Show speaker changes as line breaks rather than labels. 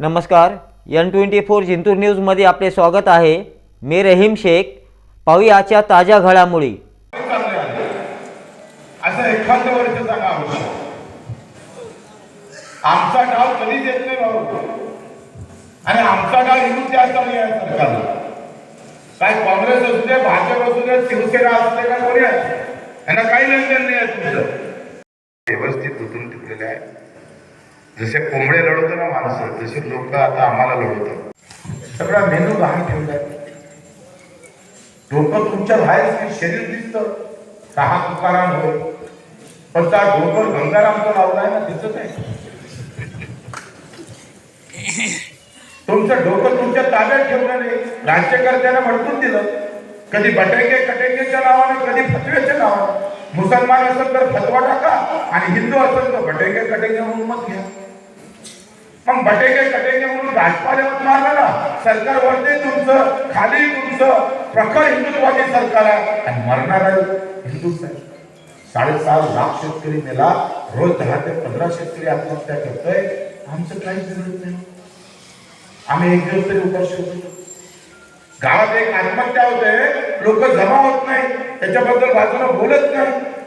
नमस्कार N twenty four Jintur न्यूजमध्ये आपले स्वागत आहे. मी रहीम शेख. पाहुयाच्या ताज्या घडामोडी.
असं एखादं वर्ष सांगा आम्हाला आमचा डाव कधीच येत नाही भाऊ आणि आमचा डाव येऊन द्यायचा नाही आहे सरकारला. काय काँग्रेस असू दे भाजप असू दे शिवसेना असू दे का कोणी यांना काही लेनदेन नाही आहे तुमचं. व्यवस्थित उतरून टिकलेलं आहे. जसे कोंबडे लढवतो ना माणसं तसे लोक आता आम्हाला लढवतात. सगळा मेनू लहान ठेवलाय डोकं तुमच्या बाहेर शरीर दिसत. सहा तुकाराम होय. पण त्या डोकं गंगारामचं लावलाय ना दिसत आहे. तुमचं डोकं तुमच्या ताब्यात ठेवलं नाही. राज्यकर्त्यांना भडकून दिलं कधी बटेके कटेकेच्या नावाने कधी फतव्याच्या नावाने. मुसलमान असेल तर फतवा टाका आणि हिंदू असेल तर बटेके कटेके म्हणून मत घ्या. मग बटेके कटेके म्हणून राजपाले मत मारलं ना सरकार वरती तुमचं खाली तुमचं प्रखर हिंदुत्वाचे सरकार आहे. आणि मरणार हिंदूच आहे साडेसात लाख शेतकरी मेला. रोज दहा ते पंधरा शेतकरी आत्महत्या करतोय. आमचं काहीच जरूरत नाही. आम्ही एक दिवस तरी उपास होतो गावात एक आत्महत्या होते. लोक जमा होत नाही. त्याच्याबद्दल बाजूला बोलत नाही.